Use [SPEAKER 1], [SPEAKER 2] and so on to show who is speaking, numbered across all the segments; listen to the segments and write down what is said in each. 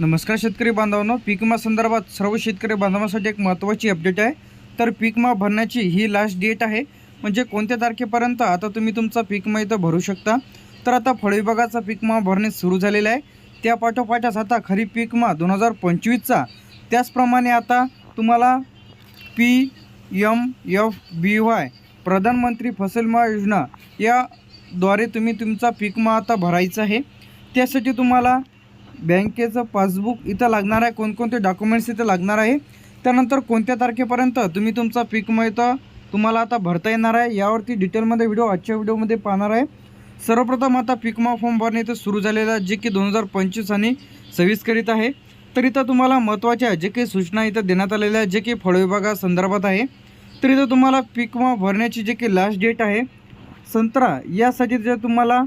[SPEAKER 1] नमस्कार शेतकरी बांधवांनो. पीक विमा संदर्भात सर्व शेतकरी बांधवांसाठी एक महत्त्वाची अपडेट आहे. तर पीक विमा भरण्याची ही लास्ट डेट आहे. म्हणजे कोणत्या तारखेपर्यंत आता तुम्ही तुमचा पीक इथं भरू शकता? तर आता फळविभागाचा पीक विमा भरणे सुरू झालेला आहे. त्या पाठोपाठच आता खरीप पीकमा दोन हजार पंचवीसचा. त्याचप्रमाणे आता तुम्हाला P M F B Y प्रधानमंत्री फसल विमा योजना याद्वारे तुम्ही तुमचा पीक विमा आता भरायचा आहे. त्यासाठी तुम्हाला बँकेचं पासबुक इथं लागणार आहे. कोणकोणते डॉक्युमेंट्स इथं लागणार आहे. त्यानंतर कोणत्या तारखेपर्यंत तुम्ही तुमचा पीक इथं तुम्हाला आता भरता येणार आहे. यावरती डिटेलमध्ये व्हिडिओ आजच्या व्हिडिओमध्ये पाहणार आहे. सर्वप्रथम आता पिकमा फॉर्म भरणे इथं सुरू झालेलं आहे जे की दोन हजार पंचवीस आणि सव्वीस करीत आहे. तर इथं तुम्हाला महत्त्वाच्या जे काही सूचना इथं देण्यात आलेल्या आहेत जे की फळविभागासंदर्भात आहे. तर इथं तुम्हाला पिकमा भरण्याची जे की लास्ट डेट आहे संत्रा यासाठी जर तुम्हाला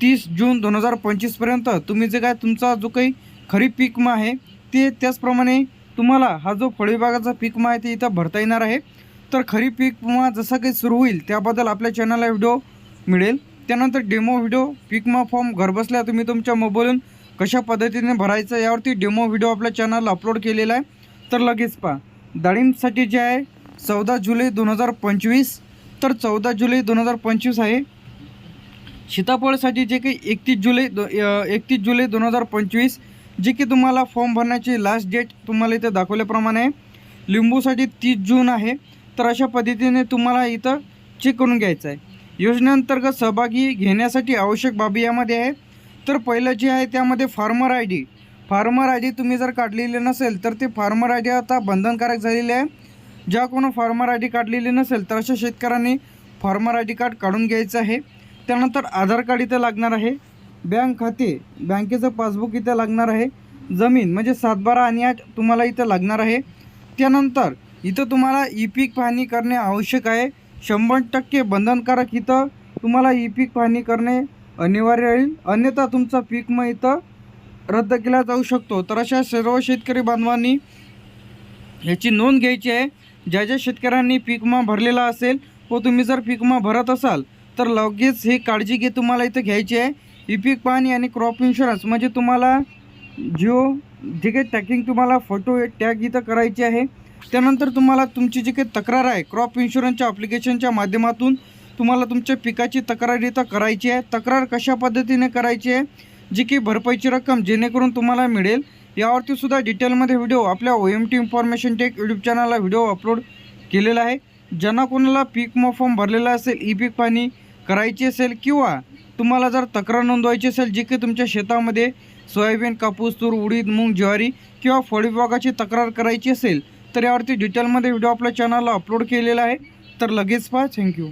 [SPEAKER 1] तीस जून दोन हजार पंचवीसपर्यंत तुम्ही जे काय तुमचा जो काही खरीप पीक आहे ते त्याचप्रमाणे तुम्हाला हा जो फळविभागाचा पीक विमा आहे ते इथं भरता येणार आहे. तर खरीप पीक विमा जसा काही सुरू होईल त्याबद्दल आपल्या चॅनलला व्हिडिओ मिळेल. त्यानंतर डेमो व्हिडिओ पीक विमा फॉर्म घरबसल्या तुम्ही तुमच्या मोबाईलून कशा पद्धतीने भरायचं यावरती डेमो व्हिडिओ आपल्या चॅनलला अपलोड केलेला आहे. तर लगेच पहा. डाळिंबसाठी जे आहे चौदा जुलै दोन हजार पंचवीस. तर चौदा जुलै दोन हजार पंचवीस आहे. सीताफळसाठी जे काही एकतीस जुलै दो एकतीस जुलै दोन हजार पंचवीस जे की तुम्हाला फॉर्म भरण्याची लास्ट डेट तुम्हाला इथं दाखवल्याप्रमाणे आहे लिंबूसाठी तीस जून आहे. तर अशा पद्धतीने तुम्हाला इथं चेक करून घ्यायचं आहे. योजनेअंतर्गत सहभागी घेण्यासाठी आवश्यक बाबी यामध्ये आहे. तर पहिलं जे आहे त्यामध्ये farmer I D farmer I D तुम्ही जर काढलेले नसेल तर ते फार्मर आय डी आता बंधनकारक झालेले आहे. ज्या कोणा फार्मर आय डी काढलेली नसेल तर अशा शेतकऱ्यांनी फार्मर आय डी कार्ड काढून घ्यायचं आहे. त्यानंतर आधार कार्ड इथं लागणार आहे. बँक खाते बँकेचं पासबुक इथं लागणार आहे. जमीन म्हणजे सातबारा आणि आठ तुम्हाला इथं लागणार आहे. त्यानंतर इथं तुम्हाला ई पीक पाहणी करणे आवश्यक आहे. शंभर टक्के बंधनकारक इथं तुम्हाला ई पीक पाहणी करणे अनिवार्य राहील. अन्यथा तुमचा पीक मग इथं रद्द केला जाऊ शकतो. तर अशा सर्व शेतकरी बांधवांनी ह्याची नोंद घ्यायची आहे. ज्या ज्या शेतकऱ्यांनी पीक विमा भरलेला असेल व तुम्ही जर पीक विमा भरत असाल तर लगेच ही काळजी घे तुम्हाला इथं घ्यायची आहे. ई पीक पाणी आणि क्रॉप इन्शुरन्स म्हणजे तुम्हाला जिओ जे काही टॅकिंग तुम्हाला फोटो टॅग इथं करायची आहे. त्यानंतर तुम्हाला तुमची जी काही तक्रार आहे क्रॉप इन्शुरन्सच्या ॲप्लिकेशनच्या माध्यमातून तुम्हाला तुमच्या पिकाची तक्रार इथं करायची आहे. तक्रार कशा पद्धतीने करायची आहे? जी की भरपाईची रक्कम जेणेकरून तुम्हाला मिळेल यावरती सुद्धा डिटेलमध्ये व्हिडिओ आपल्या O M T information tech YouTube चॅनलला व्हिडिओ अपलोड केलेला आहे. ज्यांना कोणाला पीक मोफॉर्म भरलेला असेल ई पीक पाणी करायची असेल किंवा तुम्हाला जर तक्रार नोंदवायची असेल जे की तुमच्या शेतामध्ये सोयाबीन कापूस तूर उडीद मूग ज्वारी किंवा फळविभागाची तक्रार करायची असेल तर यावरती डिटेलमध्ये व्हिडिओ आपल्या चॅनलला अपलोड केलेला आहे. तर लगेच पहा. थँक्यू